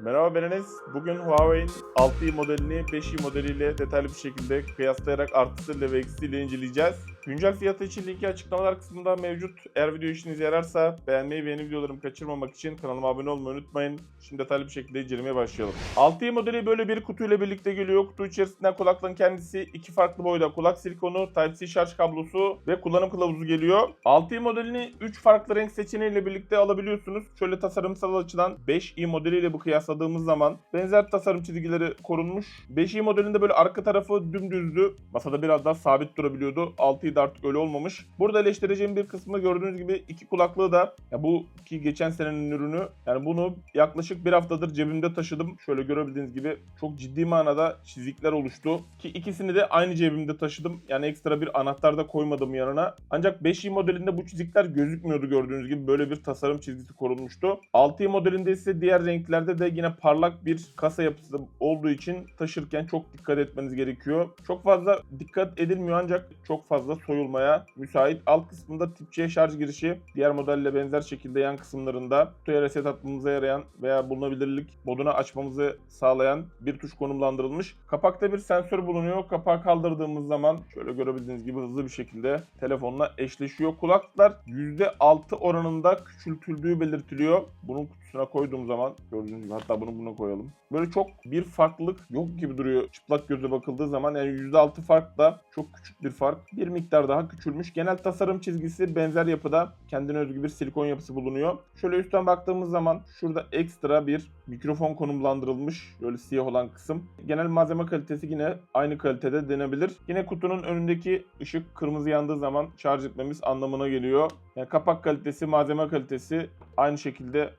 Merhaba ben. Bugün Huawei'in 6i modelini 5i modeliyle detaylı bir şekilde kıyaslayarak artısıyla ve eksisiyle inceleyeceğiz. Güncel fiyatı için linki açıklamalar kısmında mevcut. Eğer video işinize yararsa beğenmeyi ve yeni videolarımı kaçırmamak için kanalıma abone olmayı unutmayın. Şimdi detaylı bir şekilde incelemeye başlayalım. 6i modeli böyle bir kutuyla birlikte geliyor. Kutu içerisinden kulaklığın kendisi, iki farklı boyda kulak silikonu, Type-C şarj kablosu ve kullanım kılavuzu geliyor. 6i modelini 3 farklı renk seçeneğiyle birlikte alabiliyorsunuz. Şöyle tasarımsal açıdan 5i modeliyle bu kıyasladığımız zaman benzer tasarım çizgileri korunmuş. 5i modelinde böyle arka tarafı dümdüzdü. Masada biraz daha sabit durabiliyordu. 6i'de artık öyle olmamış. Burada eleştireceğim bir kısmı gördüğünüz gibi iki kulaklığı da ya bu ki geçen senenin ürünü. Yani bunu yaklaşık bir haftadır cebimde taşıdım. Şöyle görebildiğiniz gibi çok ciddi manada çizikler oluştu. Ki ikisini de aynı cebimde taşıdım. Yani ekstra bir anahtar da koymadım yanına. Ancak 5i modelinde bu çizikler gözükmüyordu gördüğünüz gibi. Böyle bir tasarım çizgisi korunmuştu. 6i modelinde ise diğer renklerde de yine parlak bir kasa yapısı olduğu için taşırken çok dikkat etmeniz gerekiyor. Çok fazla dikkat edilmiyor ancak çok fazla soyulmaya müsait. Alt kısmında tip C şarj girişi diğer modelle benzer şekilde yan kısımlarında kutuya reset atmamıza yarayan veya bulunabilirlik modunu açmamızı sağlayan bir tuş konumlandırılmış. Kapakta bir sensör bulunuyor. Kapağı kaldırdığımız zaman şöyle görebildiğiniz gibi hızlı bir şekilde telefonla eşleşiyor. Kulaklıklar %6 oranında küçültüldüğü belirtiliyor. Bunun kutusuna koyduğum zaman gördüğünüz gibi hatta bunu buna koyalım. Böyle çok bir farklılık yok gibi duruyor çıplak göze bakıldığı zaman. Yani %6 fark da çok küçük bir fark. Bir miktar daha küçülmüş. Genel tasarım çizgisi benzer yapıda kendine özgü bir silikon yapısı bulunuyor. Şöyle üstten baktığımız zaman şurada ekstra bir mikrofon konumlandırılmış. Böyle siyah olan kısım. Genel malzeme kalitesi yine aynı kalitede denebilir. Yine kutunun önündeki ışık kırmızı yandığı zaman şarj etmemiz anlamına geliyor. Yani kapak kalitesi, malzeme kalitesi aynı şekilde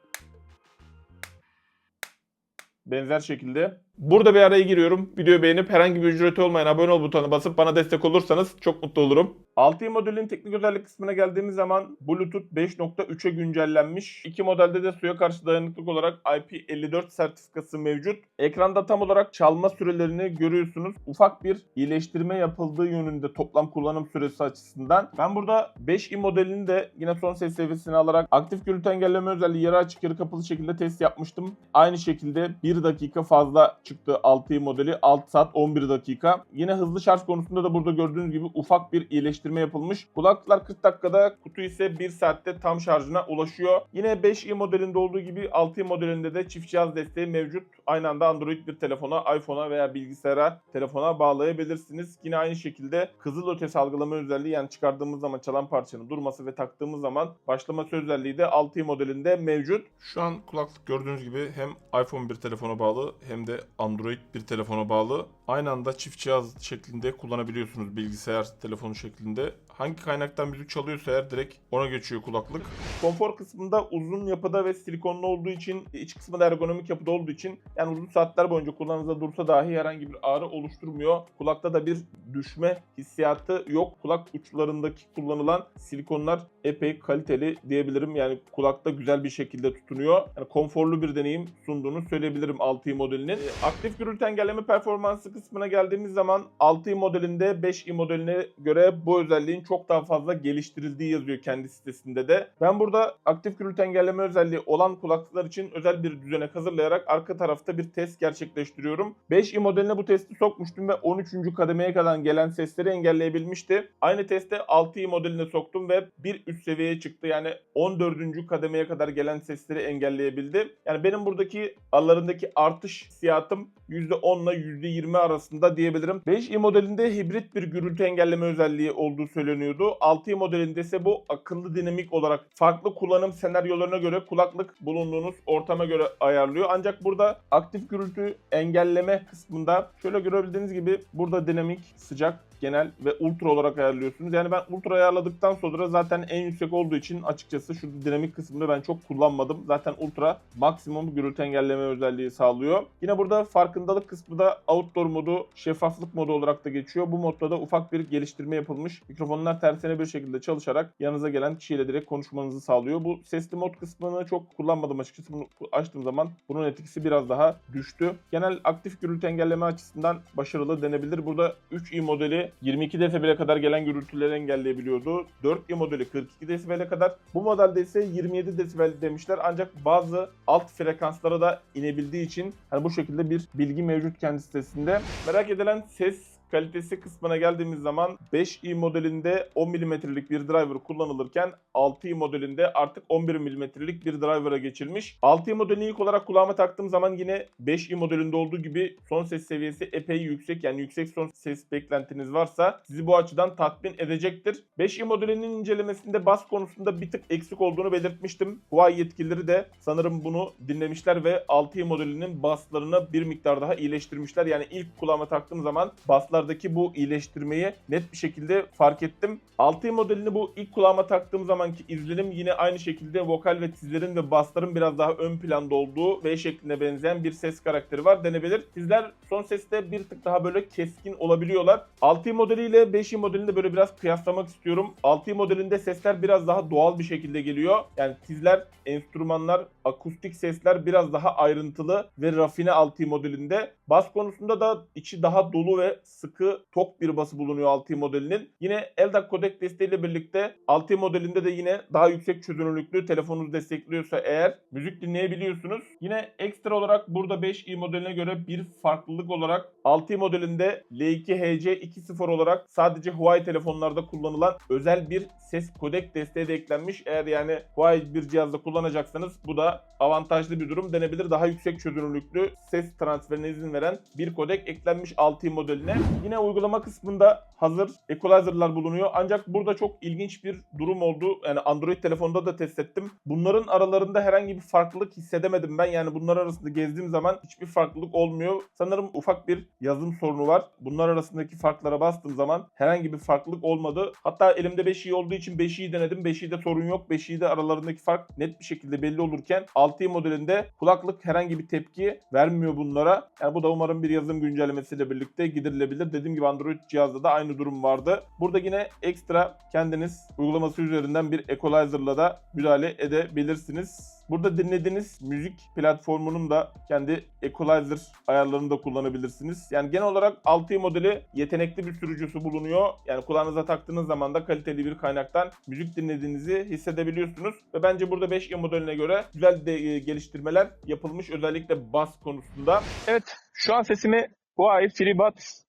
benzer şekilde. Burada bir araya giriyorum. Videoyu beğenip herhangi bir ücreti olmayan abone ol butonuna basıp bana destek olursanız çok mutlu olurum. 6i modelin teknik özellik kısmına geldiğimiz zaman Bluetooth 5.3'e güncellenmiş. İki modelde de suya karşı dayanıklık olarak IP54 sertifikası mevcut. Ekranda tam olarak çalma sürelerini görüyorsunuz. Ufak bir iyileştirme yapıldığı yönünde toplam kullanım süresi açısından. Ben burada 5i modelini de yine son ses seviyesini alarak aktif gürültü engelleme özelliği yarı açık yarı kapalı şekilde test yapmıştım. Aynı şekilde 1 dakika fazla çıktı 6i modeli 6 saat 11 dakika. Yine hızlı şarj konusunda da burada gördüğünüz gibi ufak bir iyileştirme yapılmış. Kulaklıklar 40 dakikada, kutu ise 1 saatte tam şarjına ulaşıyor. Yine 5i modelinde olduğu gibi 6i modelinde de çift cihaz desteği mevcut. Aynı anda Android bir telefona, iPhone'a veya bilgisayara, telefona bağlayabilirsiniz. Yine aynı şekilde kızıl ötesi algılama özelliği yani çıkardığımız zaman çalan parçanın durması ve taktığımız zaman başlaması özelliği de 6i modelinde mevcut. Şu an kulaklık gördüğünüz gibi hem iPhone bir telefona bağlı hem de Android bir telefona bağlı. Aynı anda çift cihaz şeklinde kullanabiliyorsunuz bilgisayar telefonu şeklinde. Hangi kaynaktan müzik çalıyorsa eğer direkt ona geçiyor kulaklık. Konfor kısmında uzun yapıda ve silikonlu olduğu için iç kısmı da ergonomik yapıda olduğu için yani uzun saatler boyunca kulağınızda dursa dahi herhangi bir ağrı oluşturmuyor. Kulakta da bir düşme hissiyatı yok. Kulak uçlarındaki kullanılan silikonlar epey kaliteli diyebilirim. Yani kulakta güzel bir şekilde tutunuyor. Yani konforlu bir deneyim sunduğunu söyleyebilirim 6i modelinin. Aktif gürültü engelleme performansı kısmına geldiğimiz zaman 6i modelinde 5i modeline göre bu özelliğin çok daha fazla geliştirildiği yazıyor kendi sitesinde de. Ben burada aktif gürültü engelleme özelliği olan kulaklıklar için özel bir düzenek hazırlayarak arka tarafta bir test gerçekleştiriyorum. 5i modeline bu testi sokmuştum ve 13. kademeye kadar gelen sesleri engelleyebilmişti. Aynı teste 6i modeline soktum ve bir üst seviyeye çıktı. Yani 14. kademeye kadar gelen sesleri engelleyebildi. Yani benim buradaki aralarındaki artış hissiyatım %10 ile %20 arasında diyebilirim. 5i modelinde hibrit bir gürültü engelleme özelliği olduğu söyleniyordu. 6i modelinde ise bu akıllı dinamik olarak farklı kullanım senaryolarına göre kulaklık bulunduğunuz ortama göre ayarlıyor. Ancak burada aktif gürültü engelleme kısmında şöyle görebildiğiniz gibi burada dinamik, sıcak, genel ve ultra olarak ayarlıyorsunuz. Yani ben ultra ayarladıktan sonra zaten en yüksek olduğu için açıkçası şu dinamik kısmını ben çok kullanmadım. Zaten ultra maksimum gürültü engelleme özelliği sağlıyor. Yine burada farkındalık kısmı da outdoor modu, şeffaflık modu olarak da geçiyor. Bu modda da ufak bir geliştirme yapılmış. Mikrofonlar tersine bir şekilde çalışarak yanınıza gelen kişiyle direkt konuşmanızı sağlıyor. Bu sesli mod kısmını çok kullanmadım açıkçası. Bunu açtığım zaman bunun etkisi biraz daha düştü. Genel aktif gürültü engelleme açısından başarılı denebilir. Burada 3i modeli modeli 22 desibele kadar gelen gürültüleri engelleyebiliyordu. 4i modeli 42 desibele kadar. Bu modelde ise 27 desibel demişler ancak bazı alt frekanslara da inebildiği için hani bu şekilde bir bilgi mevcut kendi sitesinde. Merak edilen ses kalitesi kısmına geldiğimiz zaman 5i modelinde 10 mm'lik bir driver kullanılırken 6i modelinde artık 11 mm'lik bir driver'a geçilmiş. 6i modelini ilk olarak kulağıma taktığım zaman yine 5i modelinde olduğu gibi son ses seviyesi epey yüksek. Yani yüksek son ses beklentiniz varsa sizi bu açıdan tatmin edecektir. 5i modelinin incelemesinde bas konusunda bir tık eksik olduğunu belirtmiştim. Huawei yetkilileri de sanırım bunu dinlemişler ve 6i modelinin baslarını bir miktar daha iyileştirmişler. Yani ilk kulağıma taktığım zaman baslardaki bu iyileştirmeyi net bir şekilde fark ettim. 6i modelini bu ilk kulağıma taktığım zamanki izlenim yine aynı şekilde vokal ve tizlerin ve basların biraz daha ön planda olduğu V şekline benzeyen bir ses karakteri var denebilir. Tizler son seste bir tık daha böyle keskin olabiliyorlar. 6i modeliyle 5i modelini de böyle biraz kıyaslamak istiyorum. 6i modelinde sesler biraz daha doğal bir şekilde geliyor. Yani tizler, enstrümanlar, akustik sesler biraz daha ayrıntılı ve rafine 6i modelinde. Bas konusunda da içi daha dolu ve sıkı tok bir bası bulunuyor 6i modelinin. Yine LDAC kodek desteğiyle birlikte 6i modelinde de yine daha yüksek çözünürlüklü telefonunuz destekliyorsa eğer müzik dinleyebiliyorsunuz. Yine ekstra olarak burada 5i modeline göre bir farklılık olarak 6i modelinde L2HC20 olarak sadece Huawei telefonlarda kullanılan özel bir ses kodek desteği de eklenmiş. Eğer yani Huawei bir cihazda kullanacaksanız bu da avantajlı bir durum denebilir. Daha yüksek çözünürlüklü ses transferine izin veren bir kodek eklenmiş 6i modeline. Yine uygulama kısmında hazır equalizer'lar bulunuyor. Ancak burada çok ilginç bir durum oldu. Yani Android telefonda da test ettim. Bunların aralarında herhangi bir farklılık hissedemedim ben. Yani bunlar arasında gezdiğim zaman hiçbir farklılık olmuyor. Sanırım ufak bir yazım sorunu var. Bunlar arasındaki farklara bastığım zaman herhangi bir farklılık olmadı. Hatta elimde 5i olduğu için 5i'yi denedim. 5i'de sorun yok. 5i'de aralarındaki fark net bir şekilde belli olurken 6i modelinde kulaklık herhangi bir tepki vermiyor bunlara. Yani bu da umarım bir yazılım güncellemesiyle birlikte giderilebilir. Dediğim gibi Android cihazda da aynı durum vardı. Burada yine ekstra kendiniz uygulaması üzerinden bir equalizer'la da müdahale edebilirsiniz. Burada dinlediğiniz müzik platformunun da kendi equalizer ayarlarını da kullanabilirsiniz. Yani genel olarak 6i modeli yetenekli bir sürücüsü bulunuyor. Yani kulağınıza taktığınız zaman da kaliteli bir kaynaktan müzik dinlediğinizi hissedebiliyorsunuz. Ve bence burada 5i modeline göre güzel de e, geliştirmeler yapılmış özellikle bas konusunda. Evet şu an sesimi Huawei FreeBuds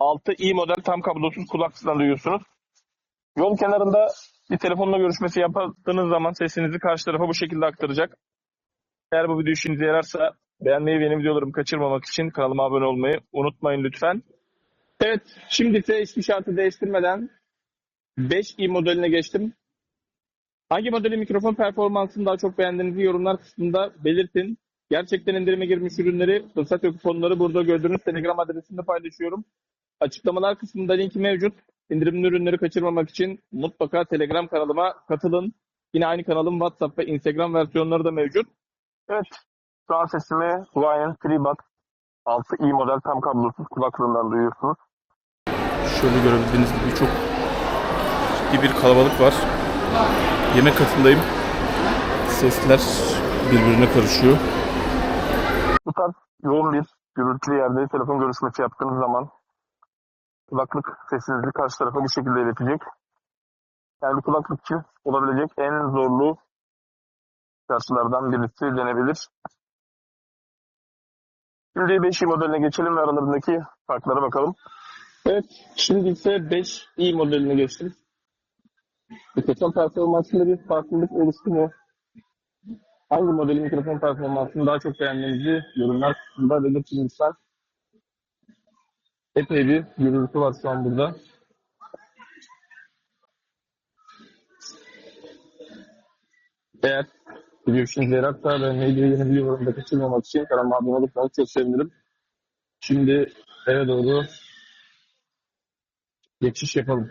6i model tam kablosuz kulaklıkla duyuyorsunuz. Yol kenarında bir telefonla görüşmesi yaptığınız zaman sesinizi karşı tarafa bu şekilde aktaracak. Eğer bu video işinize yararsa beğenmeyi ve yeni videolarımı kaçırmamak için kanalıma abone olmayı unutmayın lütfen. Evet, şimdi ise hiçbir şartı değiştirmeden 5i modeline geçtim. Hangi modelin mikrofon performansını daha çok beğendiğinizi yorumlar kısmında belirtin. Gerçekten indirime girmiş ürünleri, fırsat ve kuponları burada gördüğünüz Telegram adresinde paylaşıyorum. Açıklamalar kısmında linki mevcut. İndirimli ürünleri kaçırmamak için mutlaka Telegram kanalıma katılın. Yine aynı kanalın WhatsApp ve Instagram versiyonları da mevcut. Evet, şu an sesimi Huawei'nin FreeBuds 6i model tam kablosuz kulaklığından duyuyorsunuz. Şöyle görebildiğiniz gibi çok ciddi bir kalabalık var. Yemek katındayım. Sesler birbirine karışıyor. Bu tarz yoğun bir gürültülü yerde telefon görüşmesi yaptığınız zaman kulaklık sesinizi karşı tarafa bu şekilde iletecek. Yani bir kulaklıkçı olabilecek en zorlu şartlardan birisi denebilir. Şimdi 5i modeline geçelim ve aralarındaki farklara bakalım. Evet, şimdi ise 5i modeline geçtim. Mikrofon performansında bir farklılık oluştu mu? Hangi modelin mikrofon performansını daha çok beğendiğinizi yorumlar kısmında belirtin. Epey bir gürültü var şu an burada. Eğer video işinize yararsa ve medya yeni videolarımı da kaçırmamak için kanalıma abone olursanız çok sevinirim. Şimdi eve doğru geçiş yapalım.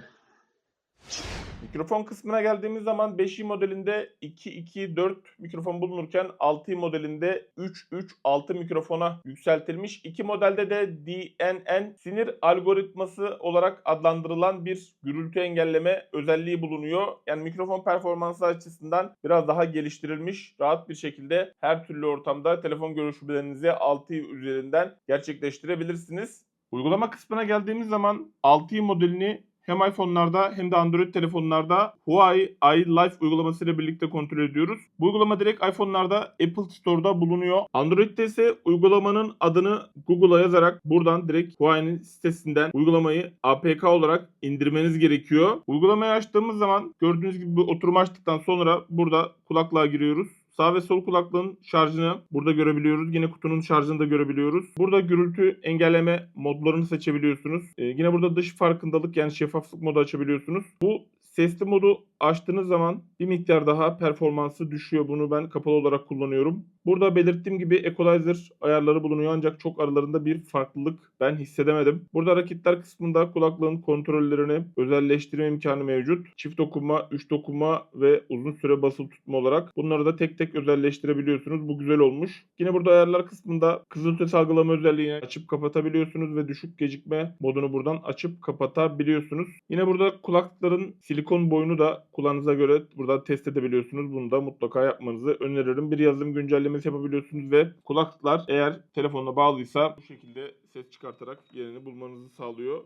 Mikrofon kısmına geldiğimiz zaman 5i modelinde 2-2-4 mikrofon bulunurken 6i modelinde 3-3-6 mikrofona yükseltilmiş. İki modelde de DNN sinir algoritması olarak adlandırılan bir gürültü engelleme özelliği bulunuyor. Yani mikrofon performansı açısından biraz daha geliştirilmiş. Rahat bir şekilde her türlü ortamda telefon görüşmelerinizi 6i üzerinden gerçekleştirebilirsiniz. Uygulama kısmına geldiğimiz zaman 6i modelini hem iPhone'larda hem de Android telefonlarda Huawei iLife uygulaması ile birlikte kontrol ediyoruz. Bu uygulama direkt iPhone'larda Apple Store'da bulunuyor. Android'de ise uygulamanın adını Google'a yazarak buradan direkt Huawei'nin sitesinden uygulamayı APK olarak indirmeniz gerekiyor. Uygulamayı açtığımız zaman gördüğünüz gibi bu oturumu açtıktan sonra burada kulaklığa giriyoruz. Sağ ve sol kulaklığın şarjını burada görebiliyoruz. Yine kutunun şarjını da görebiliyoruz. Burada gürültü engelleme modlarını seçebiliyorsunuz. Ee, yine burada dış farkındalık yani şeffaflık modu açabiliyorsunuz. Bu sesli modu açtığınız zaman bir miktar daha performansı düşüyor. Bunu ben kapalı olarak kullanıyorum. Burada belirttiğim gibi equalizer ayarları bulunuyor ancak çok aralarında bir farklılık ben hissedemedim. Burada hareketler kısmında kulaklığın kontrollerini özelleştirme imkanı mevcut. Çift dokunma, üç dokunma ve uzun süre basılı tutma olarak bunları da tek tek özelleştirebiliyorsunuz. Bu güzel olmuş. Yine burada ayarlar kısmında kızılötesi algılama özelliğini açıp kapatabiliyorsunuz ve düşük gecikme modunu buradan açıp kapatabiliyorsunuz. Yine burada kulaklıkların silikon boyunu da kulağınıza göre buradan test edebiliyorsunuz. Bunu da mutlaka yapmanızı öneririm. Bir yazılım güncellemesi yapabiliyorsunuz ve kulaklıklar eğer telefonla bağlıysa bu şekilde ses çıkartarak yerini bulmanızı sağlıyor.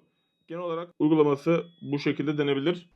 Genel olarak uygulaması bu şekilde denebilir.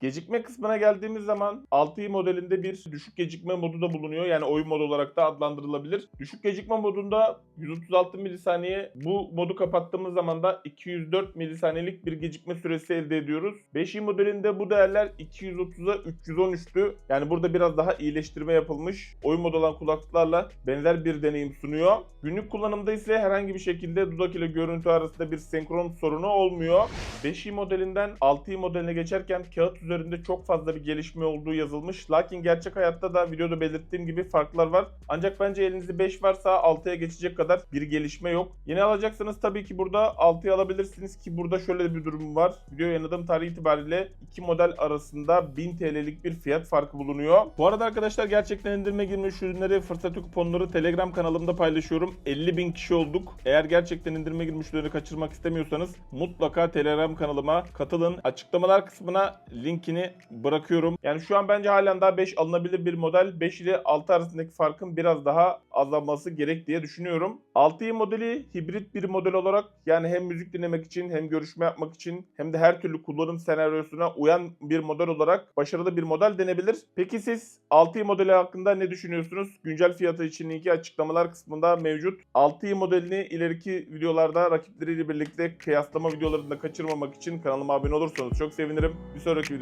Gecikme kısmına geldiğimiz zaman 6i modelinde bir düşük gecikme modu da bulunuyor. Yani oyun modu olarak da adlandırılabilir. Düşük gecikme modunda 136 milisaniye bu modu kapattığımız zaman da 204 milisaniyelik bir gecikme süresi elde ediyoruz. 5i modelinde bu değerler 230'a 313'tü. Yani burada biraz daha iyileştirme yapılmış. Oyun modu olan kulaklıklarla benzer bir deneyim sunuyor. Günlük kullanımda ise herhangi bir şekilde dudak ile görüntü arasında bir senkron sorunu olmuyor. 5i modelinden 6i modeline geçerken kağıt üzerinde çok fazla bir gelişme olduğu yazılmış. Lakin gerçek hayatta da videoda belirttiğim gibi farklar var. Ancak bence elinizde 5 varsa 6'ya geçecek kadar bir gelişme yok. Yeni alacaksanız tabii ki burada 6'yı alabilirsiniz ki burada şöyle bir durum var. Video yayınladığım tarih itibariyle iki model arasında 1000 TL'lik bir fiyat farkı bulunuyor. Bu arada arkadaşlar gerçekten indirime girmiş ürünleri, fırsatı kuponları Telegram kanalımda paylaşıyorum. 50 bin kişi olduk. Eğer gerçekten indirime girmiş ürünleri kaçırmak istemiyorsanız mutlaka Telegram kanalıma katılın. Açıklamalar kısmına linkini bırakıyorum. Yani şu an bence halen daha 5 alınabilir bir model. 5 ile 6 arasındaki farkın biraz daha azalması gerek diye düşünüyorum. 6i modeli hibrit bir model olarak yani hem müzik dinlemek için hem görüşme yapmak için hem de her türlü kullanım senaryosuna uyan bir model olarak başarılı bir model denebilir. Peki siz 6i modeli hakkında ne düşünüyorsunuz? Güncel fiyatı için linki açıklamalar kısmında mevcut. 6i modelini ileriki videolarda rakipleriyle birlikte kıyaslama videolarını da kaçırmamak için kanalıma abone olursanız çok sevinirim. Bir sonraki